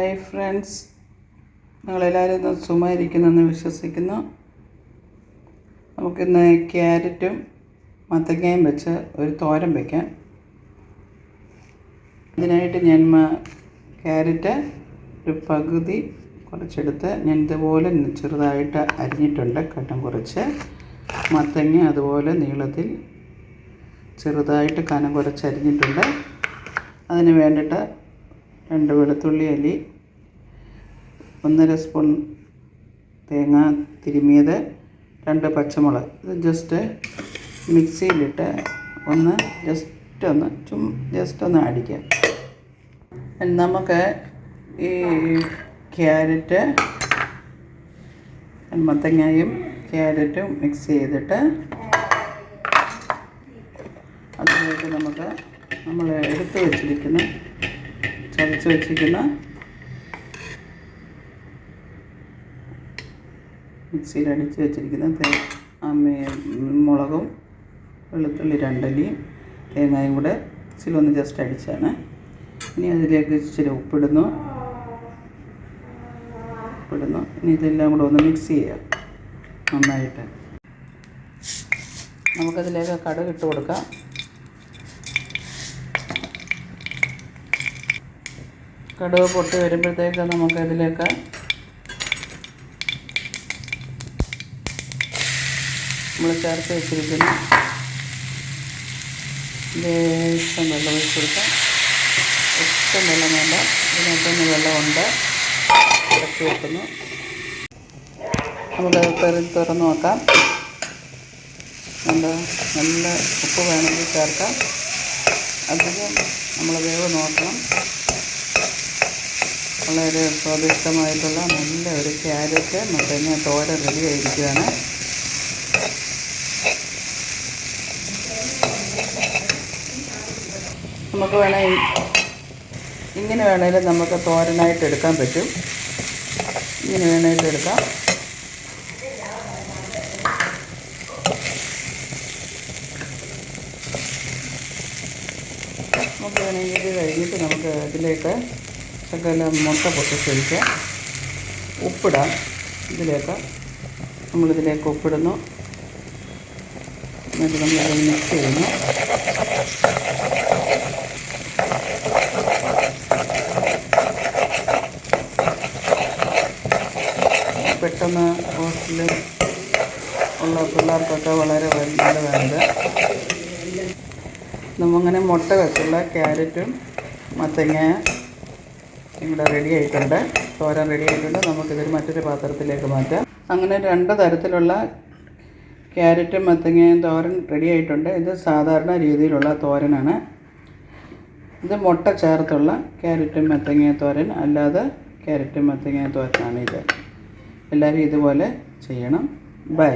Hi friends നിങ്ങളെല്ലാവരും ഇന്ന് സുഖമായിരിക്കുന്നെന്ന് വിശ്വസിക്കുന്നു. നമുക്കിന്ന് ക്യാരറ്റും മത്തങ്ങയും വെച്ച് ഒരു തോരൻ വയ്ക്കാം ഇതിനായിട്ട് ഞാൻ ക്യാരറ്റ് ഒരു പകുതി കുറച്ചെടുത്ത് ഞാൻ ഇതുപോലെ ചെറുതായിട്ട് അരിഞ്ഞിട്ടുണ്ട്. കട്ടം കുറച്ച്. മത്തങ്ങ അതുപോലെ നീളത്തിൽ ചെറുതായിട്ട് കനം കുറച്ച് അരിഞ്ഞിട്ടുണ്ട് അതിന് വേണ്ടിയിട്ട് രണ്ട് വെളുത്തുള്ളി അല്ലി ഒന്നര സ്പൂൺ തേങ്ങ തിരുമിയത് രണ്ട് പച്ചമുളക്. ഇത് ജസ്റ്റ് മിക്സിയിലിട്ട് ഒന്ന് ജസ്റ്റ് ഒന്ന് ചും ജസ്റ്റ് ഒന്ന് അടിക്കാം. നമുക്ക് ഈ ക്യാരറ്റ് മത്തങ്ങയും ക്യാരറ്റും മിക്സ് ചെയ്തിട്ട് അതിലേക്ക് നമുക്ക് നമ്മൾ എടുത്തു വെച്ചിരിക്കുന്ന ചതച്ച് വെച്ചിരിക്കുന്ന മിക്സിയിൽ അടിച്ച് വെച്ചിരിക്കുന്ന മുളകും വെളുത്തുള്ളി രണ്ടല്ലിയും തേങ്ങയും കൂടെ മിക്സിയിലൊന്ന് ജസ്റ്റ് അടിച്ചാണ്. ഇനി അതിലേക്ക് ഇച്ചിരി ഉപ്പിടുന്നു. ഉപ്പിടുന്നു. ഇനി ഇതെല്ലാം കൂടെ ഒന്ന് മിക്സ് ചെയ്യാം നന്നായിട്ട്. നമുക്കതിലേക്ക് കടുക് ഇട്ട് കൊടുക്കാം. കടുക് പൊട്ടി വരുമ്പോഴത്തേക്ക് നമുക്കതിലേക്ക് നമ്മൾ ചേർത്ത് വെച്ചിരിക്കുന്ന. ലേശം വെള്ളം ഒഴിച്ച് കൊടുക്കാം. ഒട്ടും വെള്ളം വേണ്ട. ഇതിനകത്തൊന്ന് വെള്ളമുണ്ട്. ഇറക്കി വെക്കുന്നു. നമുക്കത് തെറി തുറന്ന് നോക്കാം. നല്ല നല്ല ഉപ്പ് വേണമെങ്കിൽ ചേർക്കാം. അധികം നമ്മൾ വേവ് നോക്കണം. വളരെ സ്വാദിഷ്ടമായിട്ടുള്ള നല്ല ഒരു ക്യാരറ്റ് മത്തങ്ങ തോര റെഡി ആയിരിക്കുകയാണ് നമുക്ക് വേണമെങ്കിൽ ഇങ്ങനെ വേണേലും നമുക്ക് തോരനായിട്ട് എടുക്കാൻ പറ്റും. ഇങ്ങനെ വേണമെങ്കിലും എടുക്കാം. നമുക്ക് വേണമെങ്കിൽ ഇത് കഴിഞ്ഞിട്ട് നമുക്ക് ഇതിലേക്ക് ശകലം മുട്ട പൊട്ടിച്ചൊഴിച്ച് ഉപ്പിടാം. ഇതിലേക്ക് നമ്മളിതിലേക്ക് ഉപ്പിടുന്നു. എന്നിട്ട് നമ്മൾ അത് മിക്സ് ചെയ്യുന്നു. പെട്ടെന്ന് ഹോസ്റ്റലിൽ ഉള്ള പിള്ളേർക്കൊക്കെ വളരെ നല്ലതാണിത്. നമ്മങ്ങനെ മുട്ട വെച്ചുള്ള ക്യാരറ്റും മത്തങ്ങ ഇവിടെ റെഡി ആയിട്ടുണ്ട്. തോരൻ റെഡി ആയിട്ടുണ്ട്. നമുക്കിതൊരു മറ്റൊരു പാത്രത്തിലേക്ക് മാറ്റാം. അങ്ങനെ രണ്ട് തരത്തിലുള്ള ക്യാരറ്റും മത്തങ്ങയും തോരൻ റെഡി ആയിട്ടുണ്ട്. ഇത് സാധാരണ രീതിയിലുള്ള തോരനാണ്. ഇത് മുട്ട ചേർത്തുള്ള ക്യാരറ്റും മത്തങ്ങയും തോരൻ അല്ലാതെ ക്യാരറ്റും മത്തങ്ങയും തോരനാണ് ഇത്. എല്ലാവരും ഇതുപോലെ ചെയ്യണം. ബൈ